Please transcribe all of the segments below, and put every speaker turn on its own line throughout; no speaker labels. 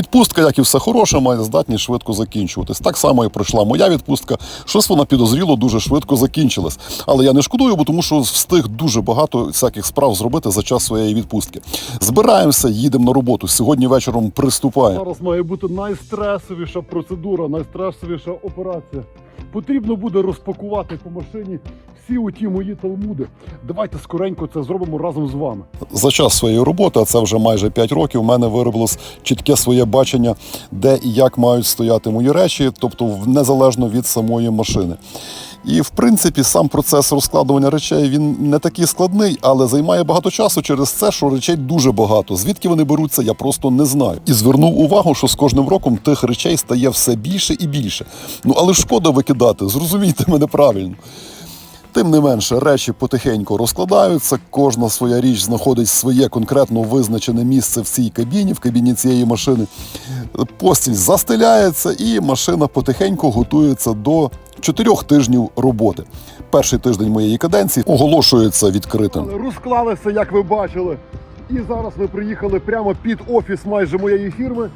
Відпустка, як і все хороше, має здатність швидко закінчуватись. Так само і пройшла моя відпустка. Щось вона підозріло дуже швидко закінчилась. Але я не шкодую, бо тому що встиг дуже багато всяких справ зробити за час своєї відпустки. Збираємося, їдемо на роботу. Сьогодні вечором приступаємо.
Зараз має бути найстресовіша процедура, найстресовіша операція. Потрібно буде розпакувати по машині всі оті мої талмуди. Давайте скоренько це зробимо разом з вами.
За час своєї роботи, а це вже майже 5 років, в мене виробилось чітке своє бачення, де і як мають стояти мої речі, тобто незалежно від самої машини. І в принципі сам процес розкладування речей він не такий складний, але займає багато часу через це, що речей дуже багато. Звідки вони беруться, я просто не знаю. І звернув увагу, що з кожним роком тих речей стає все більше і більше. Ну але ж шкода викидати, зрозумійте мене правильно. Тим не менше, речі потихеньку розкладаються. Кожна своя річ знаходить своє конкретно визначене місце в цій кабіні, в кабіні цієї машини. Постіль застеляється, і машина потихеньку готується до чотирьох тижнів роботи. Перший тиждень моєї каденції оголошується відкритим.
Розклалися, як ви бачили. І зараз ми приїхали прямо під офіс майже моєї фірми.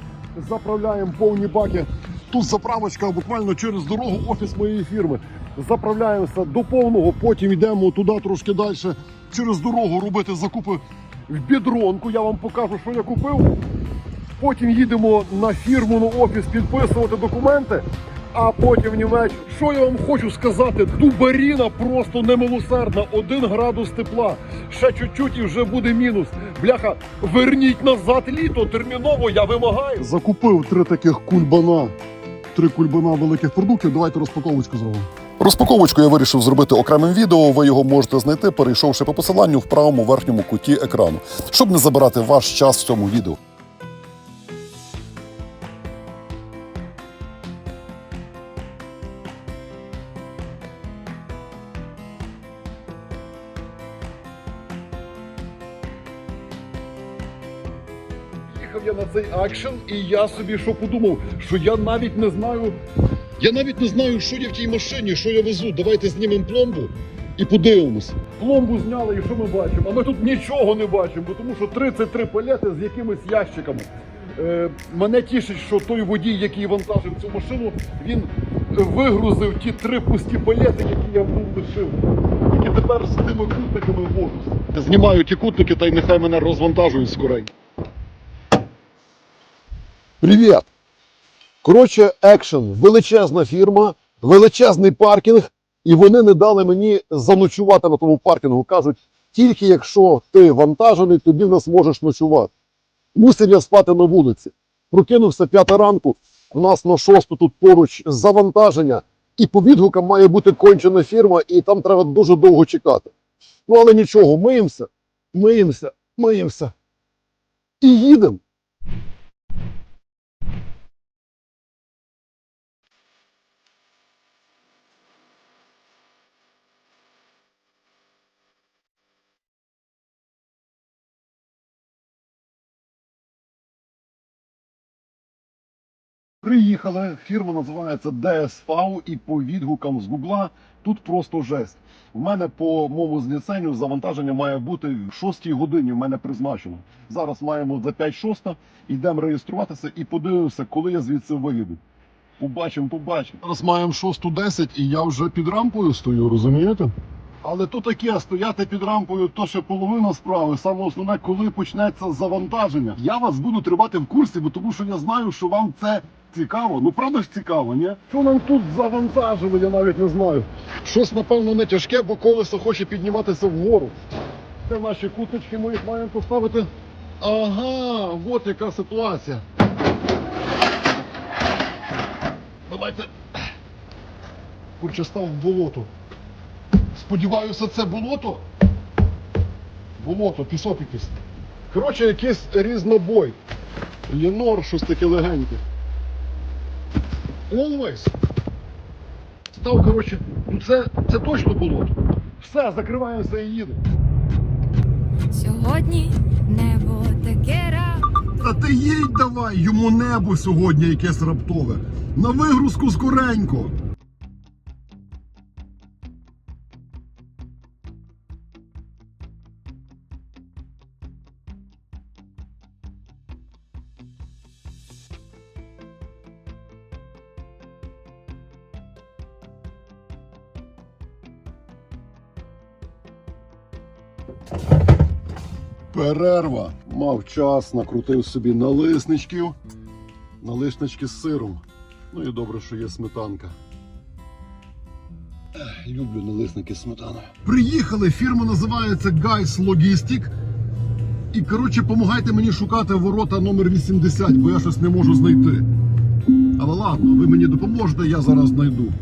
Заправляємо повні баки. Тут заправочка буквально через дорогу офіс моєї фірми. Заправляємося до повного, потім йдемо туди трошки далі, через дорогу робити закупи в бідронку. Я вам покажу, що я купив. Потім їдемо на фірму, на офіс підписувати документи. А потім в Німеччину. Що я вам хочу сказати? Дубаріна просто немилосердна. Один градус тепла. Ще чуть-чуть і вже буде мінус. Бляха, верніть назад літо. Терміново я вимагаю. Закупив три таких кульбана. Три кульбана великих продуктів. Давайте розпаковочку зробимо.
Розпаковочку я вирішив зробити окремим відео. Ви його можете знайти, перейшовши по посиланню в правому верхньому куті екрану, щоб не забирати ваш час в цьому відео.
Я на цей акшен, і я собі що подумав, що я навіть не знаю. Я навіть не знаю, що є в тій машині, що я везу. Давайте знімемо пломбу і подивимось. Пломбу зняли, і що ми бачимо? А ми тут нічого не бачимо, бо тому що 33 палети з якимись ящиками. Е, мене тішить, що той водій, який вантажив цю машину, він вигрузив ті три пусті палети, які я в ньому лишив. Тільки тепер з тими кутниками возусь. Я знімаю ті кутники, та й нехай мене розвантажують скоренько. Привіт! Коротше, екшен, величезна фірма, величезний паркінг, і вони не дали мені заночувати на тому паркінгу. Кажуть, тільки якщо ти вантажений, тобі в нас можеш ночувати. Мусив я спати на вулиці. Прокинувся п'ята ранку, у нас на шосту тут поруч завантаження, і по відгукам має бути кончена фірма, і там треба дуже довго чекати. Ну але нічого, миємося, миємося, миємося. І їдемо. Приїхали, фірма називається DSV і по відгукам з Гугла тут просто жесть. У мене по моєму зліценню завантаження має бути в 6 годині. У мене призначено. Зараз маємо за 5-6, йдемо реєструватися і подивимося, коли я звідси виїду. Побачимо, побачимо. Зараз маємо 6.10 і я вже під рампою стою, розумієте? Але то таке, стояти під рампою, то ще половина справи. Саме основне, коли почнеться завантаження. Я вас буду тримати в курсі, бо тому що я знаю, що вам це цікаво. Ну правда ж цікаво, ні? Що нам тут завантажили, я навіть не знаю. Щось, напевно, не тяжке, бо колесо хоче підніматися вгору. Це наші куточки, ми їх маємо поставити. Ага, от яка ситуація. Давайте. Курче став в болото. Сподіваюся, це болото. Болото, пісок якийсь. Коротше, якийсь різнобой. Лінор, щось таке легеньке. Always. Став, коротше, ну це, це точно було. Все, закриваємося і їдемо.
Сьогодні небо таке раптове.
Та ти їдь давай, йому небо сьогодні якесь раптове. На вигрузку скоренько. Перерва. Мав час, накрутив собі налисничків. Налиснички з сиром. Ну і добре, що є сметанка. Люблю налисники з сметаною. Приїхали, фірма називається Guys Logistic. І коротше, допомагайте мені шукати ворота номер 80, бо я щось не можу знайти. Але ладно, ви мені допоможете, я зараз знайду.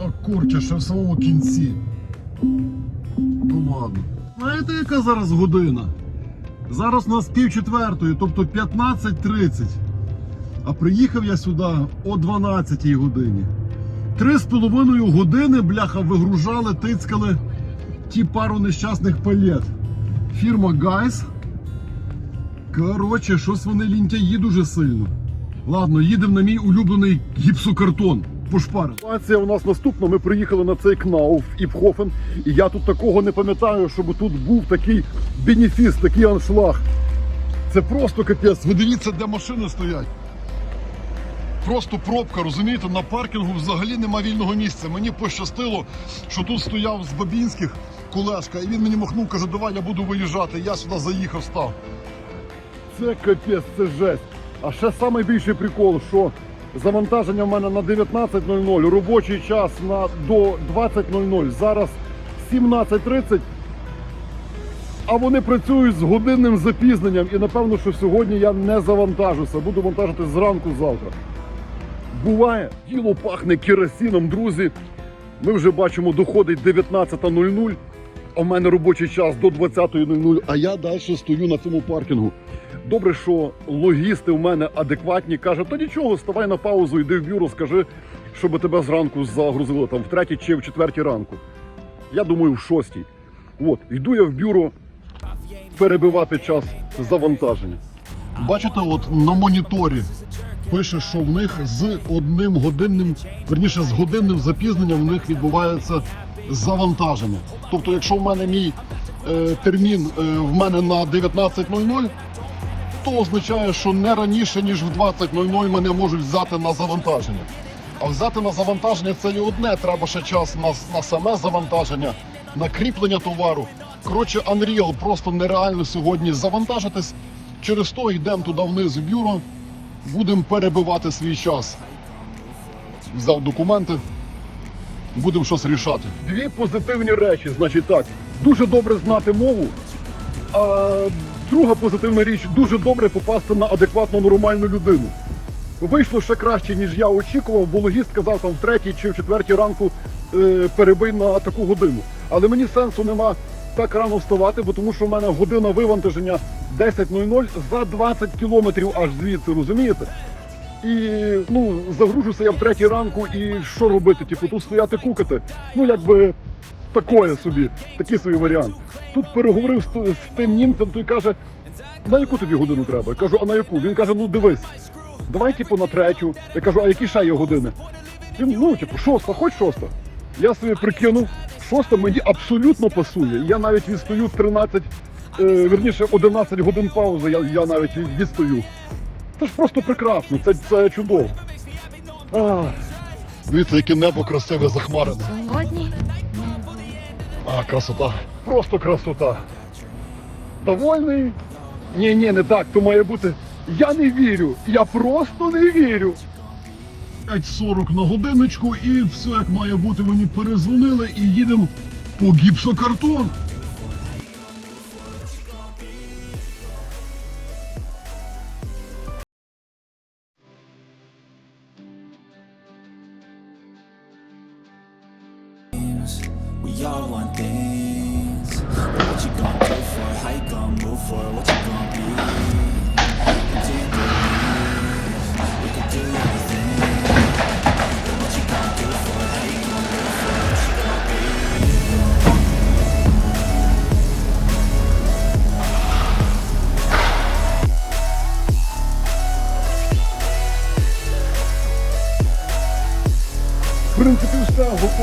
О, курча, ще в самому кінці. Ладно. Знаєте, яка зараз година? Зараз у нас пів четвертої, тобто 15.30. А приїхав я сюди о 12 годині. Три з половиною години, бляха, вигружали, тицькали ті пару нещасних палет. Фірма Guys. Коротше, щось вони лінтяї дуже сильно. Ладно, їдемо на мій улюблений гіпсокартон. Пошпарив. Ситуація у нас наступна. Ми приїхали на цей КНАУ Іпхофен, і я тут такого не пам'ятаю, щоб тут був такий бенефіс, такий аншлаг. Це просто капець. Ви дивіться, де машини стоять. Просто пробка, розумієте, на паркінгу взагалі нема вільного місця. Мені пощастило, що тут стояв з Бабінських кулешка, і він мені махнув, каже, давай я буду виїжджати. Я сюди заїхав, став. Це капець, це жесть. А ще найбільший прикол, що завантаження в мене на 19.00, робочий час на до 20.00. Зараз 17.30. А вони працюють з годинним запізненням і напевно, що сьогодні я не завантажуся. Буду вантажити зранку завтра. Буває, діло пахне керосином, друзі. Ми вже бачимо, доходить 19.00, в мене робочий час до 20.00, а я далі стою на цьому паркінгу. Добре, що логісти в мене адекватні кажуть, то нічого, ставай на паузу, йди в бюро, скажи, щоб тебе зранку загрузили там в третій чи в четвертій ранку. Я думаю, в шостій. От, йду я в бюро перебивати час завантаження. Бачите, от на моніторі пише, що в них з одним годинним, верніше з годинним запізненням в них відбувається завантаження. Тобто, якщо в мене мій е, термін е, в мене на 19.00, то означає, що не раніше, ніж в 20.00 мене можуть взяти на завантаження. А взяти на завантаження це і одне, треба ще час на, на саме завантаження, на кріплення товару. Коротше, Unreal просто нереально сьогодні завантажитись. Через то йдемо туди вниз в бюро, будемо перебивати свій час. Взяв документи, будемо щось рішати. Дві позитивні речі, значить так, дуже добре знати мову. А друга позитивна річ дуже добре попасти на адекватну нормальну людину. Вийшло ще краще, ніж я очікував, бо логіст казав там в третій чи в четвертій ранку е, перебий на таку годину. Але мені сенсу нема так рано вставати, бо тому що в мене година вивантаження 10.00 за 20 кілометрів аж звідси, розумієте? І ну, загружуся я в третій ранку, і що робити? Типу, тут стояти кукати. Ну, якби такое собі, такий собі варіант. Тут переговорив з, з тим німцем, той каже, на яку тобі годину треба? Я кажу, а на яку? Він каже, ну дивись, давай типу на третю. Я кажу, а які ще є години? Він, ну, типу, шоста, хоч шоста. Я собі прикинув, шоста мені абсолютно пасує. Я навіть відстаю 13, е, верніше 11 годин паузи, я, я навіть від- відстаю. Це ж просто прекрасно, це, це чудово. Ах. Дивіться, яке небо красиве захмарене.
Сьогодні
А, красота. Просто красота. Довольний? Ні, ні, не так, то має бути. Я не вірю. Я просто не вірю. 5.40 на годиночку і все як має бути. Мені перезвонили і їдемо по гіпсокартон.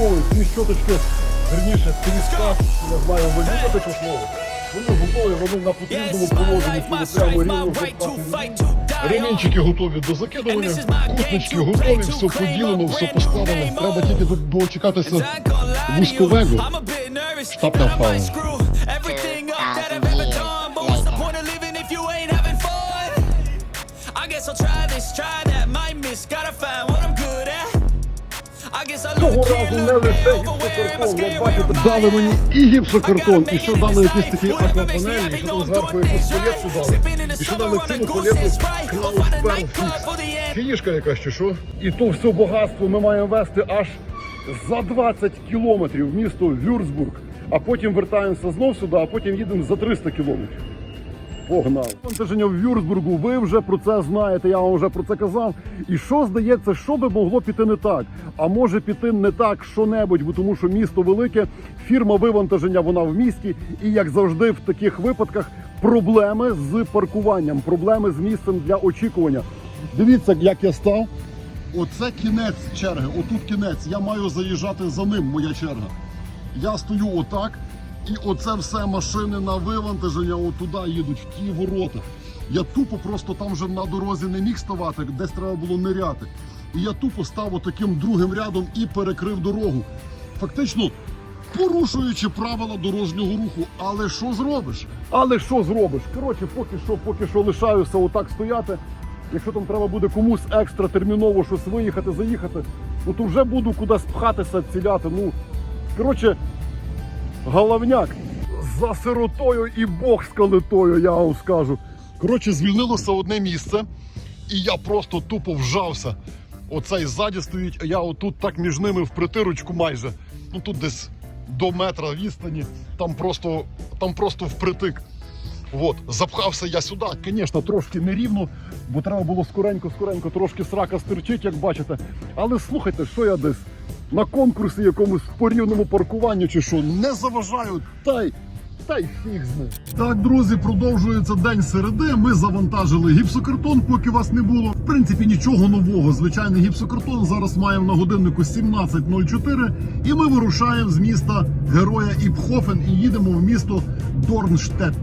Все. Дві щоточки, верніше, тріска, я знаю, ви любите це слово. Вони готові, вони на потрібному положенні, прямо рівно. Ремінчики готові до закидування, кутнички готові, все поділено, все поставлено. Треба тільки до- дочекатися вузьковего. Штаб на впало. Дали мені і гіпсокартон, і що дали якісь такі аквапанелі, і що там зверху якусь
things
дали. І що дали
for the end.
Фінішка якась чи що? І то все багатство ми маємо вести аж за 20 кілометрів в місто Вюрцбург, а потім вертаємося знов сюди, а потім їдемо за 300 кілометрів. Погнав. Вантаження в Вюрцбургу, ви вже про це знаєте, я вам вже про це казав. І що здається, що би могло піти не так? А може піти не так що-небудь, бо тому що місто велике, фірма вивантаження вона в місті. І як завжди, в таких випадках проблеми з паркуванням, проблеми з місцем для очікування. Дивіться, як я став. Оце кінець черги. Отут кінець. Я маю заїжджати за ним, моя черга. Я стою отак, і оце все машини на вивантаження отуди їдуть, в ті ворота. Я тупо просто там вже на дорозі не міг ставати, десь треба було ниряти. І я тупо став отаким другим рядом і перекрив дорогу. Фактично порушуючи правила дорожнього руху. Але що зробиш? Але що зробиш? Коротше, поки що, поки що лишаюся отак стояти. Якщо там треба буде комусь екстра терміново щось виїхати, заїхати, ну то вже буду кудись пхатися, ціляти. Ну, коротше, головняк за сиротою і Бог з калитою, я вам скажу. Коротше, звільнилося одне місце, і я просто тупо вжався. Оцей ззаді стоїть, а я отут так між ними в притирочку майже. Ну тут десь до метра відстані, там просто, там просто впритик. От, запхався я сюди. Звісно, трошки нерівно, бо треба було скоренько-скоренько, трошки срака стирчить, як бачите. Але слухайте, що я десь на конкурсі якомусь по рівному паркуванню чи що, не заважаю, та й. Та й фіг з ним. Так, друзі, продовжується день середи. Ми завантажили гіпсокартон, поки вас не було. В принципі, нічого нового. Звичайний гіпсокартон зараз маємо на годиннику 17.04. І ми вирушаємо з міста Героя Іпхофен і їдемо в місто Дорнштедт.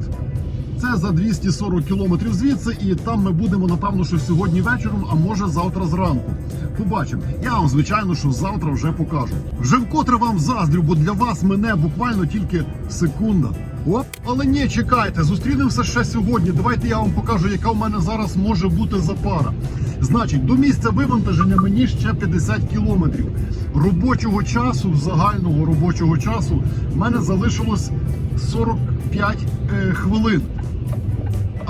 Це за 240 кілометрів звідси, і там ми будемо, напевно, що сьогодні вечором, а може завтра зранку. Побачимо. Я вам, звичайно, що завтра вже покажу. Вже вкотре вам заздрю, бо для вас мене буквально тільки секунда. Оп, але ні, чекайте, зустрінемося ще сьогодні. Давайте я вам покажу, яка в мене зараз може бути за пара. Значить, до місця вивантаження мені ще 50 кілометрів. Робочого часу, загального робочого часу, в мене залишилось 45 е, хвилин.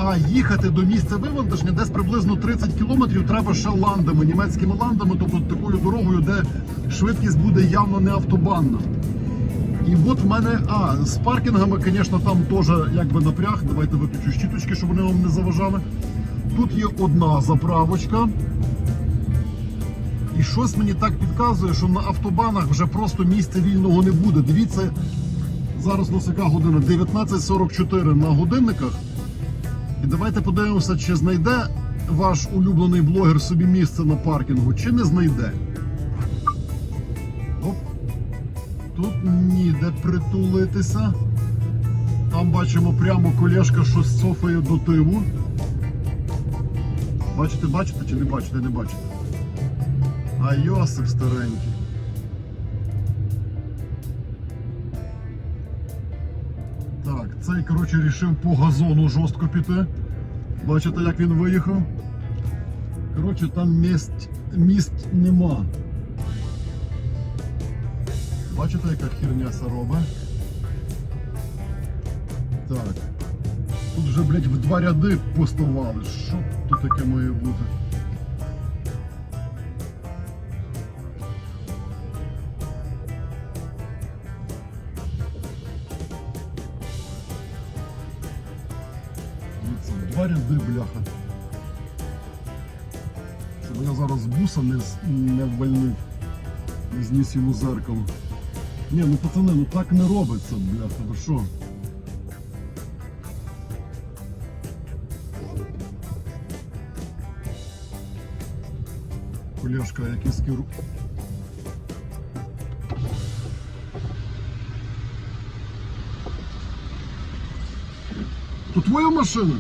А їхати до місця вивантаження десь приблизно 30 кілометрів треба ще ландами, німецькими ландами, тобто такою дорогою, де швидкість буде явно не автобанна. І от в мене, а, з паркінгами, звісно, там теж якби напряг. Давайте виключу щіточки, щоб вони вам не заважали. Тут є одна заправочка. І щось мені так підказує, що на автобанах вже просто місця вільного не буде. Дивіться, зараз яка година? 19.44 на годинниках. І давайте подивимося, чи знайде ваш улюблений блогер собі місце на паркінгу, чи не знайде. Оп. Тут ніде притулитися. Там бачимо прямо колешка, що софає до тиву. Бачите, бачите чи не бачите, не бачите? А Йосип старенький. Цей, коротше, рішив по газону жорстко піти. Бачите, як він виїхав? Коротше, там міст, міст нема. Бачите, яка херня робить? Так. Тут вже, блядь, в два ряди поставали. Що тут таке має бути? Два ряди, бляха. Щоб я зараз буса не, не ввальнув, не зніс йому зеркало. Ні, ну пацани, ну так не робиться, бляха, ви що? Колешка, якийсь керу. То твоя машина?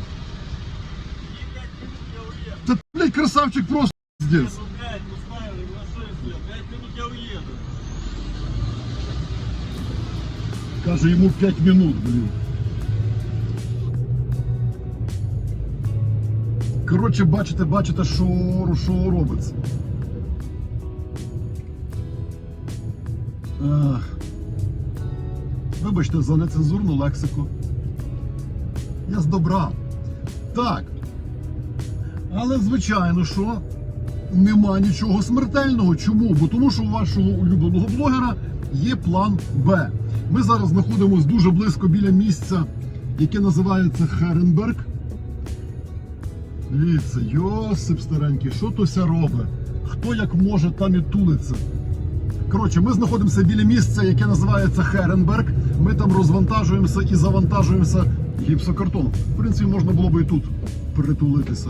Красавчик просто здесь.
Пускай, ложись, пять минут я уеду.
Каже, йому 5 минут, блін. Коротше, бачите, бачите, що, що робиться. Ах. Вибачте за нецензурну лексику. Я з добра. Так. Але звичайно, що нема нічого смертельного. Чому? Бо тому що у вашого улюбленого блогера є план Б. Ми зараз знаходимося дуже близько біля місця, яке називається Херенберг. Дивіться, Йосип старенький, що то ся робить? Хто як може, там і тулиться. Коротше, ми знаходимося біля місця, яке називається Херенберг. Ми там розвантажуємося і завантажуємося гіпсокартоном. В принципі, можна було би і тут притулитися.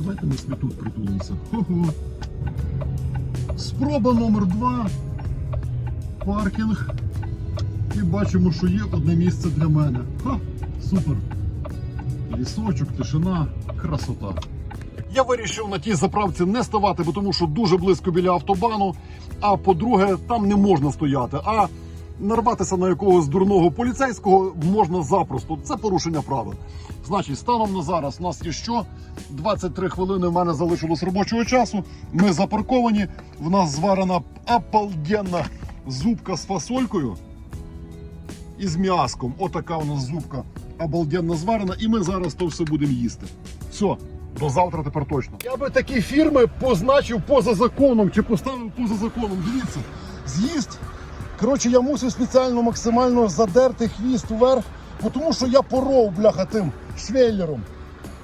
Давайте собі тут притулимося. Спроба номер два. Паркінг. І бачимо, що є одне місце для мене. Ха, супер. Лісочок, тишина, красота. Я вирішив на тій заправці не ставати, бо тому що дуже близько біля автобану. А по-друге, там не можна стояти. А нарватися на якогось дурного поліцейського можна запросто. Це порушення правил. Значить, станом на зараз у нас є що? 23 хвилини в мене залишилось робочого часу. Ми запарковані. В нас зварена обалденна зубка з фасолькою і з м'яском. Отака у нас зубка обалденно зварена, і ми зараз то все будемо їсти. Все, до завтра тепер точно. Я би такі фірми позначив поза законом чи поставив поза законом. Дивіться, з'їзд. Коротше, я мусив спеціально максимально задерти хвіст вверх, тому що я поров, бляха, тим швейлером.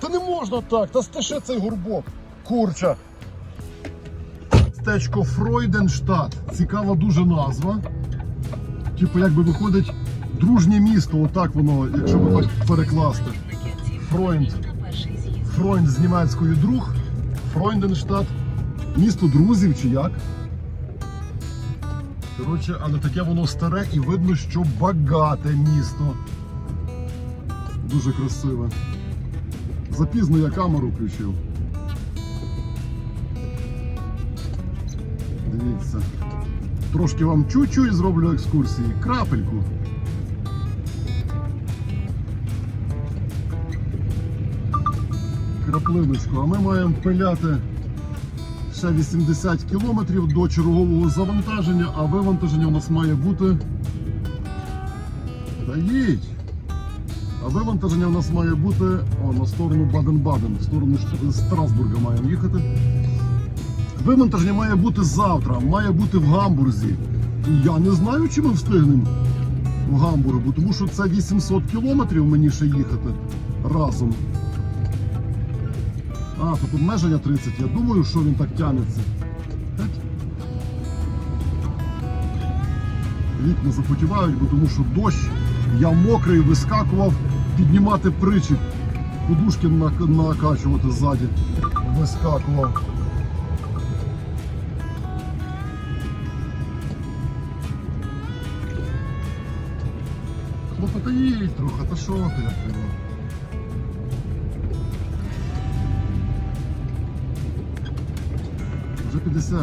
Та не можна так, та стеше цей горбок. Курча. Стечко Фройденштадт. Цікава дуже назва. Типу, якби виходить дружнє місто, отак воно, якщо би так перекласти. Фройнд. Фройнд з німецькою друг. Фройнденштадт. Місто друзів чи як? Коротше, але таке воно старе і видно, що багате місто. Дуже красиве. Запізно я камеру включив. Дивіться. Трошки вам чуть-чуть зроблю екскурсії. Крапельку. Краплиночку. А ми маємо пиляти ще 80 кілометрів до чергового завантаження, а вивантаження у нас має бути. Та їдь! А вивантаження у нас має бути о, на сторону Баден-Баден, в сторону Страсбурга маємо їхати. Вивантаження має бути завтра, має бути в Гамбурзі. Я не знаю, чи ми встигнемо в Гамбург, тому що це 800 кілометрів мені ще їхати разом. А, тут обмеження 30. Я думаю, що він так тягнеться. Вікна запотівають, бо тому що дощ, я мокрий, вискакував піднімати причіп. Подушки накачувати ззаді. Вискакував. Хлопа, та їдь трохи, та що ти як 50.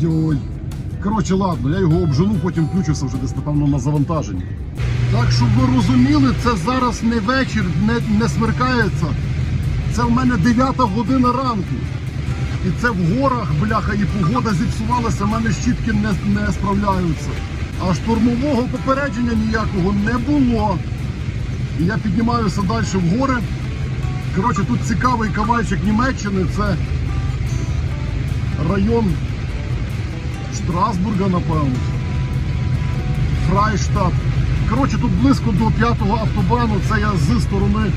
Йой. Коротше, ладно, я його обжену, потім включуся вже десь, напевно, на завантаженні. Так, щоб ви розуміли, це зараз не вечір, не, не смеркається. Це в мене 9 година ранку. І це в горах, бляха, і погода зіпсувалася, в мене щітки не, не справляються. А штурмового попередження ніякого не було. І я піднімаюся далі в гори. Коротше, тут цікавий кавальчик Німеччини, це район Штрасбурга, напевно. Фрайштадт. Коротше, тут близько до п'ятого автобану. Це я з сторони,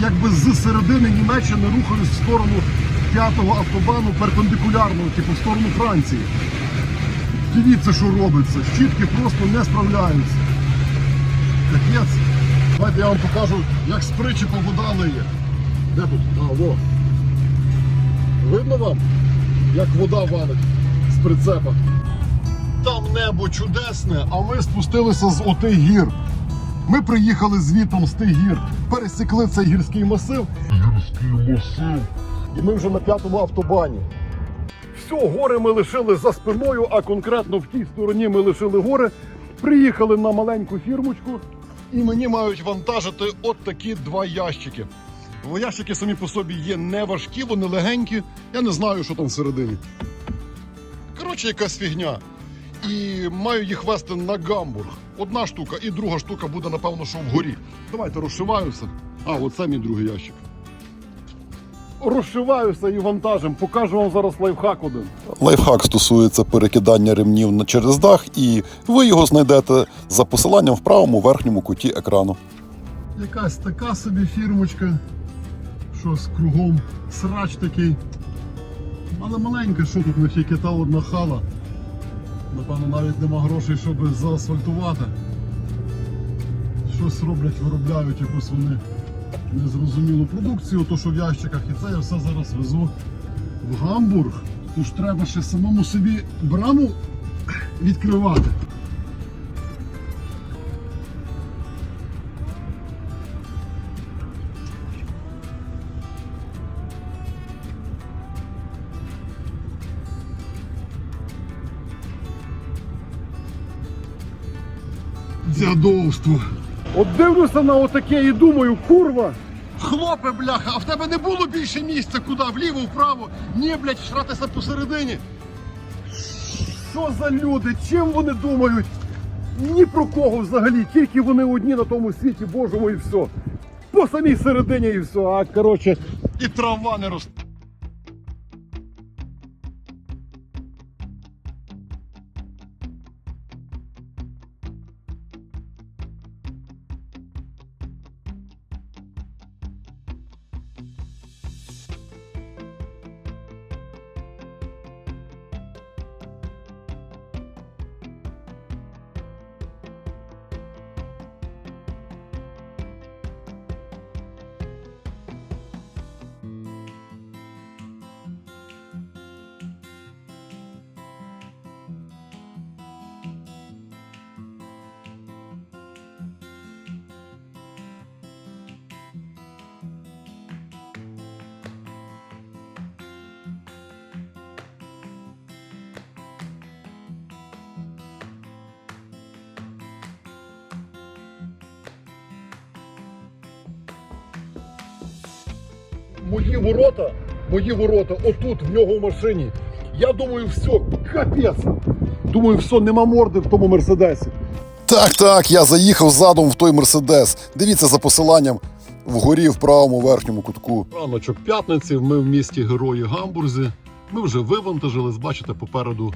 якби з середини Німеччини рухаюсь в сторону п'ятого автобану перпендикулярно, типу в сторону Франції. Дивіться, що робиться. Щітки просто не справляються. Капець. Давайте я вам покажу, як з причепа вода лиє. Де тут? А, во. Видно вам, як вода валить з прицепа? Там небо чудесне, а ми спустилися з отих гір. Ми приїхали звітом з тих гір, пересікли цей гірський масив. Гірський масив. І ми вже на п'ятому автобані. Все, гори ми лишили за спиною, а конкретно в тій стороні ми лишили гори. Приїхали на маленьку фірмочку, і мені мають вантажити от такі два ящики. Бо ящики самі по собі є не важкі, вони легенькі. Я не знаю, що там всередині. Коротше, якась фігня. І маю їх вести на Гамбург. Одна штука, і друга штука буде, напевно, що вгорі. Давайте розшиваюся. А, оце мій другий ящик. Розшиваюся і вантажем. Покажу вам зараз лайфхак один.
Лайфхак стосується перекидання ремнів на- через дах, і ви його знайдете за посиланням в правому верхньому куті екрану.
Якась така собі фірмочка. Щось кругом срач такий. Але маленька, що тут не тільки та одна хала. Напевно, навіть нема грошей, щоб заасфальтувати. Щось роблять, виробляють якусь вони незрозумілу продукцію, то що в ящиках, і це я все зараз везу в Гамбург. Тож треба ще самому собі браму відкривати. Дзядовство. От дивлюся на отаке і думаю, курва. Хлопе, бляха, а в тебе не було більше місця куди? Вліво, вправо? Ні, блядь, шратися посередині. Що за люди? Чим вони думають? Ні про кого взагалі, тільки вони одні на тому світі Божому і все. По самій середині і все. А коротше, і трава не росте. Мої ворота, мої ворота, отут, в нього в машині. Я думаю, все, капець. Думаю, все, нема морди в тому мерседесі.
Так, так, я заїхав задом в той мерседес. Дивіться за посиланням вгорі в правому верхньому кутку.
Раночок п'ятниці, ми в місті Герої Гамбурзі. Ми вже вивантажились, бачите, попереду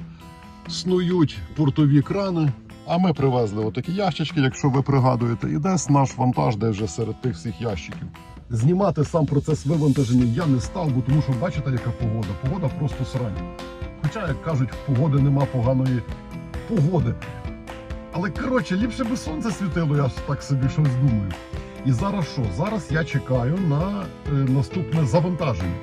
снують портові крани. А ми привезли отакі ящички, якщо ви пригадуєте, і десь наш вантаж, де вже серед тих всіх ящиків. Знімати сам процес вивантаження я не став, бо тому що бачите, яка погода. Погода просто срань. Хоча, як кажуть, в погоди нема поганої погоди. Але коротше, ліпше би сонце світило, я так собі щось думаю. І зараз що? Зараз я чекаю на е, наступне завантаження.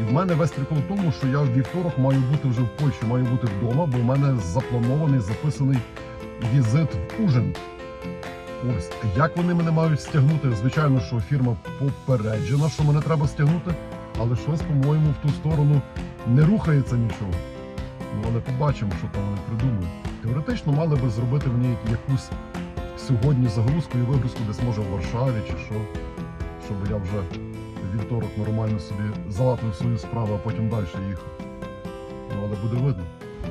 І в мене весь прикол в тому, що я в вівторок маю бути вже в Польщі, маю бути вдома, бо в мене запланований, записаний візит в Ужин. Ось, як вони мене мають стягнути? Звичайно, що фірма попереджена, що мене треба стягнути, але щось, по-моєму, в ту сторону не рухається нічого. Ну, але побачимо, що там вони придумають. Теоретично мали би зробити мені якусь сьогодні загрузку і вигрузку десь може в Варшаві чи що, щоб я вже вівторок нормально собі залатив свою справу, а потім далі їхав. Ну, але буде видно.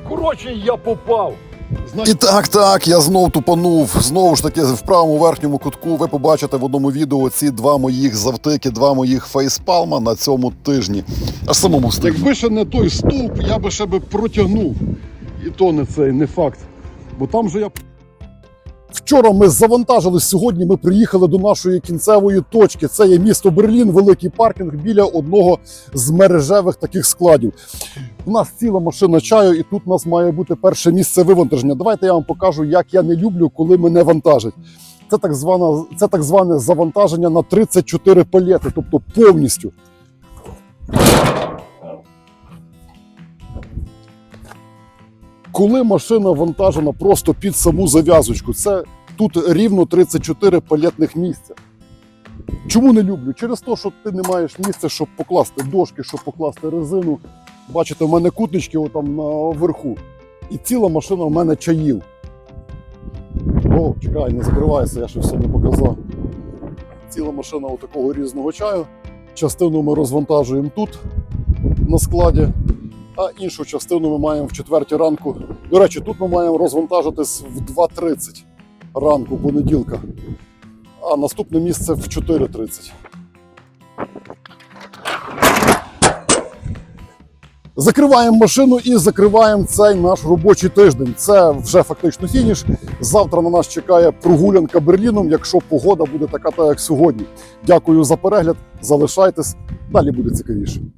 Коротше, я попав.
І так, так, я знов тупанув. Знову ж таки, в правому верхньому кутку ви побачите в одному відео ці два моїх завтики, два моїх фейспалма на цьому тижні. Аж самому стигну.
Якби ще не той стовп, я би ще би протягнув. І то не цей, не факт. Бо там же я. Вчора ми завантажились, сьогодні ми приїхали до нашої кінцевої точки. Це є місто Берлін, великий паркінг біля одного з мережевих таких складів. У нас ціла машина чаю, і тут у нас має бути перше місце вивантаження. Давайте я вам покажу, як я не люблю, коли мене вантажать. Це так зване, це так зване завантаження на 34 палети, тобто повністю. Коли машина вантажена просто під саму зав'язочку, це Тут рівно 34 палетних місця. Чому не люблю? Через те, що ти не маєш місця, щоб покласти дошки, щоб покласти резину. Бачите, в мене кутнички отам наверху. І ціла машина в мене чаїв. О, чекай, не закривайся, я ще все не показав. Ціла машина такого різного чаю. Частину ми розвантажуємо тут на складі, а іншу частину ми маємо в четвертій ранку. До речі, тут ми маємо розвантажитись в 2.30 ранку понеділка, а наступне місце в 4.30. Закриваємо машину і закриваємо цей наш робочий тиждень. Це вже фактично фініш. Завтра на нас чекає прогулянка Берліном, якщо погода буде така, та як сьогодні. Дякую за перегляд. Залишайтесь, далі буде цікавіше.